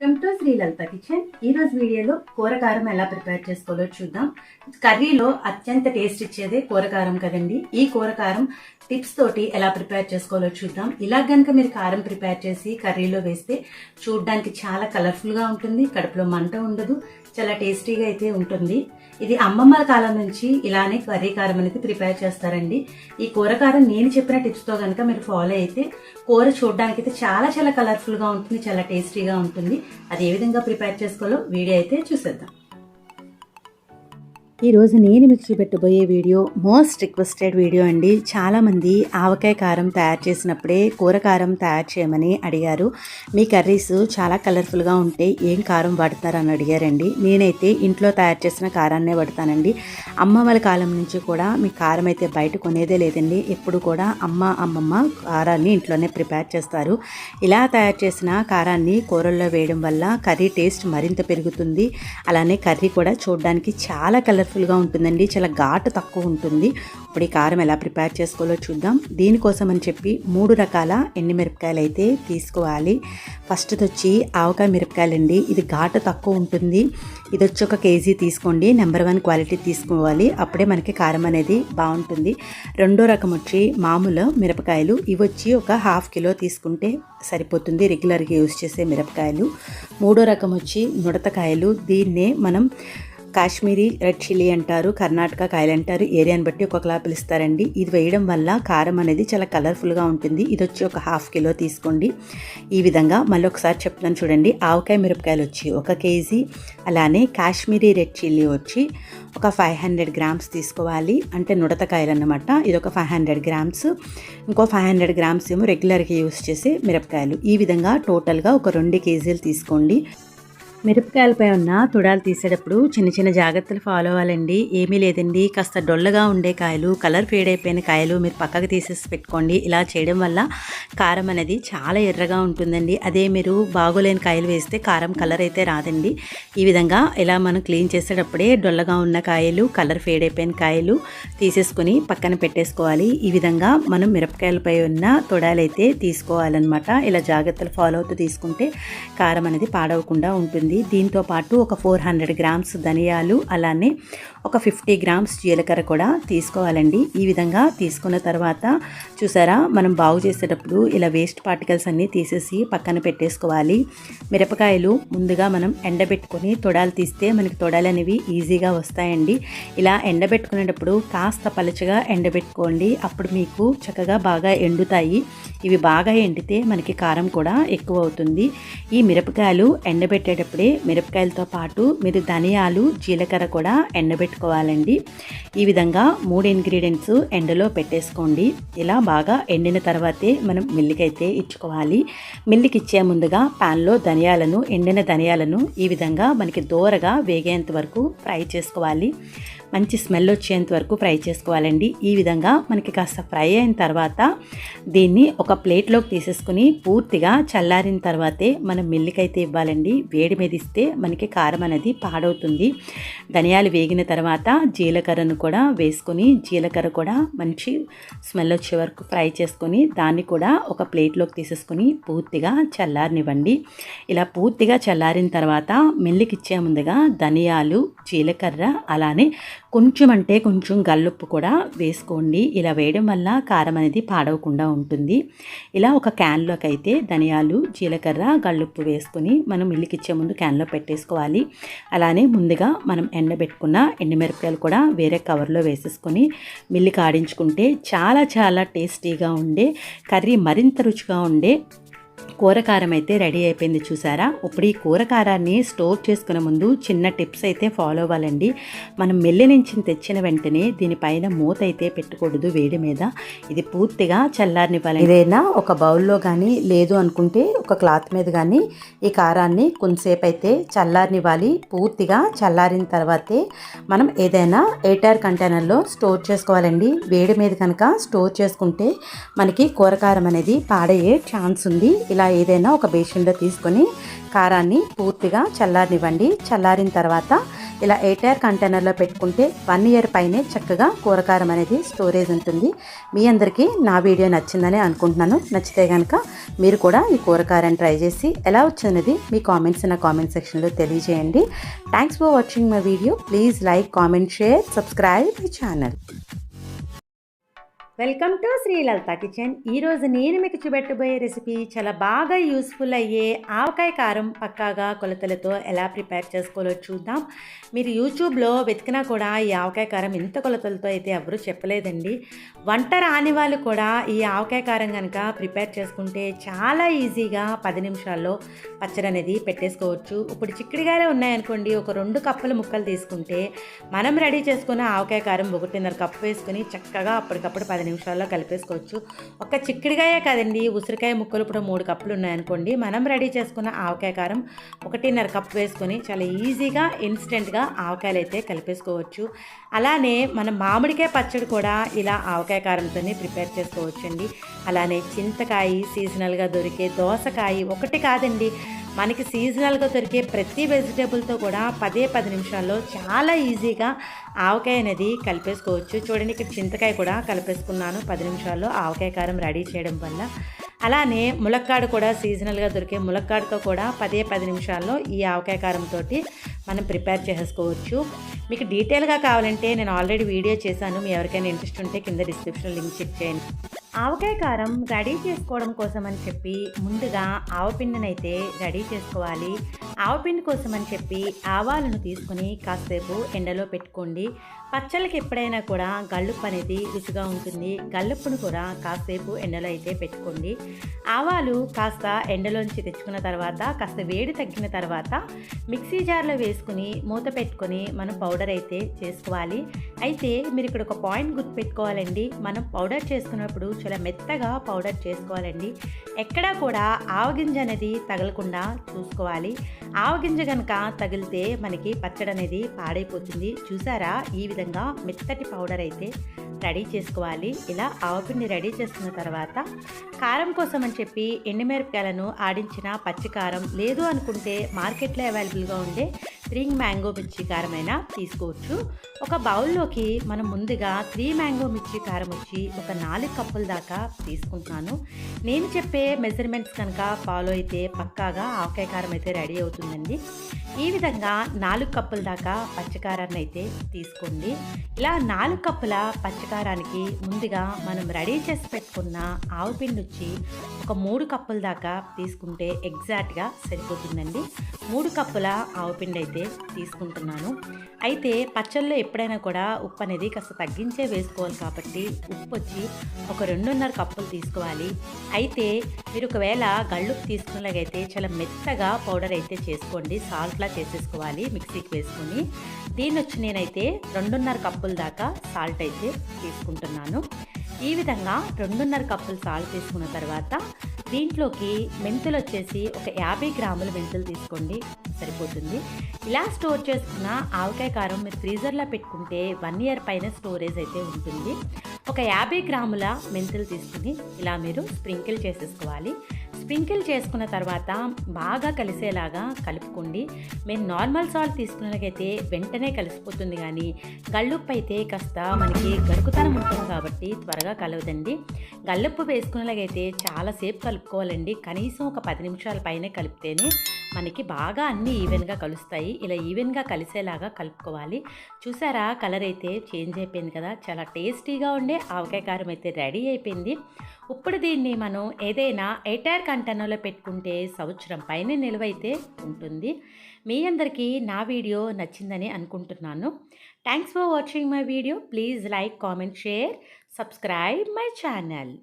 Welcome to Sri Lalitha kitchen ఈ రోజు వీడియోలో కూరకారం ఎలా ప్రిపేర్ చేసుకోవాలో చూద్దాం. కర్రీలో అత్యంత టేస్ట్ ఇచ్చేదే కూరకారం కదండి. ఈ కూరకారం టిప్స్ తోటి ఎలా ప్రిపేర్ చేసుకోవాలో చూద్దాం. ఇలా గనుక మీరు కారం ప్రిపేర్ చేసి కర్రీలో వేస్తే చూడడానికి చాలా కలర్ఫుల్గా ఉంటుంది. కడుపులో మంట ఉండదు. చాలా టేస్టీగా అయితే ఉంటుంది. ఇది అమ్మమ్మల కాలం నుంచి ఇలానే కర్రీ కారం అనేది ప్రిపేర్ చేస్తారండి. ఈ కూరకారం నేను చెప్పిన టిప్స్తో కనుక మీరు ఫాలో అయితే కూర చూడడానికి అయితే చాలా చాలా కలర్ఫుల్గా ఉంటుంది. చాలా టేస్టీగా ఉంటుంది. అది ఏ విధంగా ప్రిపేర్ చేసుకోవాలో వీడియో అయితే చూసేద్దాం. ఈరోజు నేను మీకు చూపెట్టబోయే వీడియో మోస్ట్ రిక్వెస్టెడ్ వీడియో అండి. చాలామంది ఆవకాయ కారం తయారు చేసినప్పుడే కూర కారం తయారు చేయమని అడిగారు. మీ కర్రీస్ చాలా కలర్ఫుల్గా ఉంటే ఏం కారం వాడతారని అడిగారండి. నేనైతే ఇంట్లో తయారు చేసిన కారాన్నే పడతానండి అమ్మ వాళ్ళ కాలం నుంచి కూడా మీ కారం అయితే బయట కొనేదే లేదండి. ఎప్పుడు కూడా అమ్మ అమ్మమ్మ కారాన్ని ఇంట్లోనే ప్రిపేర్ చేస్తారు. ఇలా తయారు చేసిన కారాన్ని కూరల్లో వేయడం వల్ల కర్రీ టేస్ట్ మరింత పెరుగుతుంది. అలానే కర్రీ కూడా చూడడానికి చాలా కలర్ఫుల్గా ఉంటుందండి. చాలా ఘాటు తక్కువ ఉంటుంది. ఇప్పుడు ఈ కారం ఎలా ప్రిపేర్ చేసుకోవాలో చూద్దాం. దీనికోసం అని చెప్పి మూడు రకాల ఎండుమిరపకాయలు అయితే తీసుకోవాలి. ఫస్ట్ వచ్చి ఆవకాయ మిరపకాయలండి. ఇది ఘాటు తక్కువ ఉంటుంది. ఇది వచ్చి ఒక కేజీ తీసుకోండి. నెంబర్ వన్ క్వాలిటీ తీసుకోవాలి. అప్పుడే మనకి కారం అనేది బాగుంటుంది. రెండో రకం వచ్చి మామూలు మిరపకాయలు. ఇవి వచ్చి ఒక హాఫ్ కిలో తీసుకుంటే సరిపోతుంది. రెగ్యులర్గా యూజ్ చేసే మిరపకాయలు. మూడో రకం వచ్చి నుడతకాయలు. దీన్నే మనం కాశ్మీరీ రెడ్ చిల్లీ అంటారు కర్ణాటక కాయలు అంటారు ఏరియాని బట్టి ఒక్కొక్కలా పిలుస్తారండి. ఇది వేయడం వల్ల కారం అనేది చాలా కలర్ఫుల్గా ఉంటుంది. ఇది వచ్చి ఒక హాఫ్ కిలో తీసుకోండి. ఈ విధంగా మళ్ళీ ఒకసారి చెప్తాను చూడండి. ఆవకాయ మిరపకాయలు వచ్చి ఒక కేజీ అలానే కాశ్మీరీ రెడ్ చిల్లీ వచ్చి ఒక ఫైవ్ హండ్రెడ్ గ్రామ్స్ తీసుకోవాలి. అంటే నుడతకాయలు అన్నమాట. ఇది ఒక ఫైవ్ హండ్రెడ్ గ్రామ్స్. ఇంకో ఫైవ్ హండ్రెడ్ గ్రామ్స్ ఏమో రెగ్యులర్గా యూస్ చేసే మిరపకాయలు. ఈ విధంగా టోటల్గా ఒక రెండు కేజీలు తీసుకోండి. మిరపకాయలపై ఉన్న తుడాలు తీసేటప్పుడు చిన్న చిన్న జాగ్రత్తలు ఫాలో అవ్వాలండి. ఏమీ లేదండి. కాస్త డొల్లగా ఉండే కాయలు కలర్ ఫేడ్ అయిపోయిన కాయలు మీరు పక్కకు తీసేసి పెట్టుకోండి. ఇలా చేయడం వల్ల కారం అనేది చాలా ఎర్రగా ఉంటుందండి. అదే మీరు బాగోలేని కాయలు వేస్తే కారం కలర్ అయితే రాదండి. ఈ విధంగా ఇలా మనం క్లీన్ చేసేటప్పుడే డొల్లగా ఉన్న కాయలు కలర్ ఫేడ్ అయిపోయిన కాయలు తీసేసుకొని పక్కన పెట్టేసుకోవాలి. ఈ విధంగా మనం మిరపకాయలపై ఉన్న తొడాలైతే తీసుకోవాలన్నమాట. ఇలా జాగ్రత్తలు ఫాలో అవుతూ తీసుకుంటే కారం అనేది పాడవకుండా ఉంటుంది. దీంతో పాటు ఒక ఫోర్ హండ్రెడ్ గ్రామ్స్ ధనియాలు అలానే ఒక ఫిఫ్టీ గ్రామ్స్ జీలకర్ర కూడా తీసుకోవాలండి. ఈ విధంగా తీసుకున్న తర్వాత చూసారా మనం బాగు చేసేటప్పుడు ఇలా వేస్ట్ పార్టికల్స్ అన్నీ తీసేసి పక్కన పెట్టేసుకోవాలి. మిరపకాయలు ముందుగా మనం ఎండబెట్టుకొని తొడాలు తీస్తే మనకి తొడాలు అనేవి ఈజీగా వస్తాయండి. ఇలా ఎండబెట్టుకునేటప్పుడు కాస్త పలచగా ఎండబెట్టుకోండి. అప్పుడు మీకు చక్కగా బాగా ఎండుతాయి. ఇవి బాగా ఎండితే మనకి కారం కూడా ఎక్కువ అవుతుంది. ఈ మిరపకాయలు ఎండబెట్టేటప్పుడే మిరపకాయలతో పాటు మీరు ధనియాలు జీలకర్ర కూడా ఎండబెట్టుకోవాలండి ఈ విధంగా మూడు ఇంగ్రీడియంట్స్ ఎండలో పెట్టేసుకోండి. ఇలా బాగా ఎండిన తర్వాతే మనం మిల్లికి అయితే ఇచ్చుకోవాలి. మిల్లికి ఇచ్చే ముందుగా ప్యాన్లో ధనియాలను ఎండిన ధనియాలను ఈ విధంగా మనకి దూరగా వేగేంత వరకు ఫ్రై చేసుకోవాలి. మంచి స్మెల్ వచ్చేంత వరకు ఫ్రై చేసుకోవాలండి. ఈ విధంగా మనకి కాస్త ఫ్రై అయిన తర్వాత దీన్ని ఒక ప్లేట్లోకి తీసేసుకుని పూర్తిగా చల్లారిన తర్వాతే మనం మిల్లికైతే ఇవ్వాలండి. వేడి మీద ఇస్తే మనకి కారం అనేది పాడవుతుంది. ధనియాలు వేగిన తర్వాత జీలకర్రను కూడా వేసుకొని జీలకర్ర కూడా మంచి స్మెల్ వచ్చే వరకు ఫ్రై చేసుకొని దాన్ని కూడా ఒక ప్లేట్లోకి తీసేసుకొని పూర్తిగా చల్లారనివ్వండి. ఇలా పూర్తిగా చల్లారిన తర్వాత మెల్లికిచ్చే ముందుగా ధనియాలు జీలకర్ర అలానే కొంచెం అంటే కొంచెం గల్లుప్పు కూడా వేసుకోండి. ఇలా వేయడం వల్ల కారం అనేది పాడవకుండా ఉంటుంది. ఇలా ఒక క్యాన్లోకి అయితే ధనియాలు జీలకర్ర గల్లుప్పు వేసుకొని మనం మిల్లికిచ్చే ముందు క్యాన్లో పెట్టేసుకోవాలి. అలానే ముందుగా మనం ఎండబెట్టుకున్న ఎండుమిరపకాయలు కూడా వేరే కవర్లో వేసేసుకొని మిల్లికి ఆడించుకుంటే చాలా చాలా టేస్టీగా ఉండే కర్రీ మరింత రుచిగా ఉండే కూరకారం అయితే రెడీ అయిపోయింది చూసారా? ఇప్పుడు ఈ కూరకారాన్ని స్టోర్ చేసుకునే ముందు చిన్న టిప్స్ అయితే ఫాలో అవ్వాలండి. మనం మెల్లి నుంచి తెచ్చిన వెంటనే దీనిపైన మూత అయితే పెట్టకూడదు వేడి మీద. ఇది పూర్తిగా చల్లారనివ్వాలి ఏదైనా ఒక బౌల్లో కానీ లేదు అనుకుంటే ఒక క్లాత్ మీద కానీ ఈ కారాన్ని కొంతసేపు అయితే చల్లారనివ్వాలి. పూర్తిగా చల్లారిన తర్వాతే మనం ఏదైనా ఎయిటార్ కంటైనర్లో స్టోర్ చేసుకోవాలండి. వేడి మీద కనుక స్టోర్ చేసుకుంటే మనకి కూరకారం అనేది పాడయ్యే ఛాన్స్ ఉంది. ఇలా ఏదైనా ఒక బేషన్లో తీసుకొని కారాన్ని పూర్తిగా చల్లారనివ్వండి. చల్లారిన తర్వాత ఇలా ఎయిర్ కంటైనర్లో పెట్టుకుంటే వన్ ఇయర్ పైనే చక్కగా కూరకారం అనేది స్టోరేజ్ ఉంటుంది. మీ అందరికీ నా వీడియో నచ్చిందని అనుకుంటున్నాను. నచ్చితే కనుక మీరు కూడా ఈ కూరకారాన్ని ట్రై చేసి ఎలా వచ్చింది మీ కామెంట్స్ నా కామెంట్ సెక్షన్లో తెలియజేయండి. Thanks for watching my video please like comment share subscribe my channel welcome to Srilalitha kitchen. ఈరోజు నేను మీకు చూపెట్టబోయే రెసిపీ చాలా బాగా యూస్ఫుల్ అయ్యే ఆవకాయ కారం పక్కాగా కొలతలతో ఎలా ప్రిపేర్ చేసుకోవాలో చూద్దాం. మీరు యూట్యూబ్లో వెతికినా కూడా ఈ ఆవకాయ కారం ఇంత కొలతలతో అయితే ఎవరూ చెప్పలేదండి. వంట రాని వాళ్ళు కూడా ఈ ఆవకాయ కారం కనుక ప్రిపేర్ చేసుకుంటే చాలా ఈజీగా పది నిమిషాల్లో పచ్చడి అనేది పెట్టేసుకోవచ్చు. ఇప్పుడు చిక్కుడుగాయలు ఉన్నాయనుకోండి ఒక రెండు కప్పుల ముక్కలు తీసుకుంటే మనం రెడీ చేసుకున్న ఆవకాయ కారం ఒకటిన్నర కప్పు వేసుకుని చక్కగా అప్పటికప్పుడు పది నిమిషాల్లో కలిపేసుకోవచ్చు. ఒక చిక్కుడుగాయే కాదండి ఉసిరికాయ ముక్కలు ఇప్పుడు మూడు కప్పులు ఉన్నాయనుకోండి. మనం రెడీ చేసుకున్న ఆవకాయ కారం ఒకటిన్నర కప్పు వేసుకొని చాలా ఈజీగా ఇన్స్టెంట్గా ఆవకాయలు అయితే కలిపేసుకోవచ్చు. అలానే మనం మామిడికాయ పచ్చడి కూడా ఇలా ఆవకాయ కారంతోనే ప్రిపేర్ చేసుకోవచ్చండి. అలానే చింతకాయ సీజనల్గా దొరికే దోసకాయ ఒకటి కాదండి మనకి సీజనల్గా దొరికే ప్రతి వెజిటేబుల్తో కూడా పదే పది నిమిషాల్లో చాలా ఈజీగా ఆవకాయ అనేది కలిపేసుకోవచ్చు. చూడండి ఇక్కడ చింతకాయ కూడా కలిపేసుకున్నాను. పది నిమిషాల్లో ఆవకాయ కారం రెడీ చేయడం వల్ల. అలానే ములక్కాడు కూడా సీజనల్గా దొరికే ములక్కాడుతో కూడా పదే పది నిమిషాల్లో ఈ ఆవకాయ కారంతో మనం ప్రిపేర్ చేసుకోవచ్చు. మీకు డీటెయిల్గా కావాలంటే నేను ఆల్రెడీ వీడియో చేశాను. మీ ఎవరికైనా ఇంట్రెస్ట్ ఉంటే కింద డిస్క్రిప్షన్ లింక్ చెక్ చేయండి. ఆవకాయ కారం రెడీ చేసుకోవడం కోసం అని చెప్పి ముందుగా ఆవపిండినైతే రెడీ చేసుకోవాలి. ఆవపిండి కోసం అని చెప్పి ఆవాలను తీసుకుని కాసేపు ఎండలో పెట్టుకోండి. పచ్చళ్ళకి ఎప్పుడైనా కూడా గల్లుప్పు అనేది రుచిగా ఉంటుంది. గల్లుప్పును కూడా కాసేపు ఎండలో అయితే పెట్టుకోండి. ఆవాలు కాస్త ఎండలోంచి తెచ్చుకున్న తర్వాత కాస్త వేడి తగ్గిన తర్వాత మిక్సీ జార్లో వేసుకుని మూత పెట్టుకొని మనం పౌడర్ అయితే చేసుకోవాలి. అయితే మీరు ఇక్కడ ఒక పాయింట్ గుర్తుపెట్టుకోవాలండి. మనం పౌడర్ చేసుకున్నప్పుడు చాలా మెత్తగా పౌడర్ చేసుకోవాలండి. ఎక్కడా కూడా ఆవగింజ అనేది తగలకుండా చూసుకోవాలి. ఆవగింజ కనుక తగిలితే మనకి పచ్చడి అనేది పాడైపోతుంది. చూసారా? ఈ విధంగా మెత్తటి పౌడర్ అయితే రెడీ చేసుకోవాలి. ఇలా ఆవపిండి రెడీ చేసుకున్న తర్వాత కారం కోసం అని చెప్పి ఎండుమిరపకాయలను ఆడించిన పచ్చికారం లేదు అనుకుంటే మార్కెట్లో అవైలబుల్గా ఉండే త్రింగ్ మ్యాంగో మిర్చి కారం అయినా తీసుకోవచ్చు. ఒక బౌల్లోకి మనం ముందుగా త్రీ మ్యాంగో మిర్చి కారం వచ్చి ఒక నాలుగు కప్పుల దాకా తీసుకుంటున్నాను. నేను చెప్పే మెజర్మెంట్స్ కనుక ఫాలో అయితే పక్కాగా ఆవకాయ కారం అయితే రెడీ అవుతుందండి. ఈ విధంగా నాలుగు కప్పుల దాకా పచ్చకారాన్ని అయితే తీసుకోండి. ఇలా నాలుగు కప్పుల పచ్చకారానికి ముందుగా మనం రెడీ చేసి పెట్టుకున్న ఆవు పిండి వచ్చి ఒక మూడు కప్పుల దాకా తీసుకుంటే ఎగ్జాక్ట్గా సరిపోతుందండి. మూడు కప్పుల ఆవు పిండి అయితే తీసుకుంటున్నాను. అయితే పచ్చళ్ళు ఎప్పుడైనా కూడా ఉప్పు అనేది కాస్త తగ్గించే వేసుకోవాలి కాబట్టి ఉప్పు వచ్చి ఒక రెండున్నర కప్పులు తీసుకోవాలి. అయితే మీరు ఒకవేళ గళ్ళుప్పు తీసుకున్నలాగైతే చాలా మెత్తగా పౌడర్ అయితే చేసుకోండి. సాల్ట్లా చేసేసుకోవాలి మిక్సీకి వేసుకొని. దీన్ని వచ్చి నేనైతే రెండున్నర కప్పుల దాకా సాల్ట్ అయితే తీసుకుంటున్నాను. ఈ విధంగా రెండున్నర కప్పులు సాల్ట్ తీసుకున్న తర్వాత దీంట్లోకి మెంతులు వచ్చేసి ఒక యాభై గ్రాముల మెంతులు తీసుకోండి. సరిపోతుంది. ఇలా స్టోర్ చేసుకున్న ఆవకాయ కారం మీరు ఫ్రీజర్లో పెట్టుకుంటే వన్ ఇయర్ పైన స్టోరేజ్ అయితే ఉంటుంది. ఒక యాభై గ్రాముల మెంతులు తీసుకుని ఇలా మీరు స్ప్రింకిల్ చేసేసుకోవాలి. స్ప్రింకిల్ చేసుకున్న తర్వాత బాగా కలిసేలాగా కలుపుకోండి. మేము నార్మల్ సాల్ట్ తీసుకున్నకైతే వెంటనే కలిసిపోతుంది కానీ గళ్ళుప్పు అయితే కాస్త మనకి గరుకుతనం ఉంటుంది కాబట్టి త్వరగా కలవదండి. గళ్ళుప్పు వేసుకున్నలాగైతే చాలాసేపు కలుపుకోవాలండి. కనీసం ఒక పది నిమిషాల పైన కలిపితేనే మనకి బాగా అన్నీ ఈవెన్గా కలుస్తాయి. ఇలా ఈవెన్గా కలిసేలాగా కలుపుకోవాలి. చూసారా? కలర్ అయితే చేంజ్ అయిపోయింది కదా? చాలా టేస్టీగా ఉండే ఆవకాయ కారం అయితే రెడీ అయిపోయింది. ఇప్పుడు దీన్ని మనం ఏదైనా ఎయిటైర్ కంటైనర్లో పెట్టుకుంటే సంవత్సరం పైన నిలువైతే ఉంటుంది. మీ అందరికీ నా వీడియో నచ్చిందని అనుకుంటున్నాను. Thanks for watching my video please like comment share subscribe my channel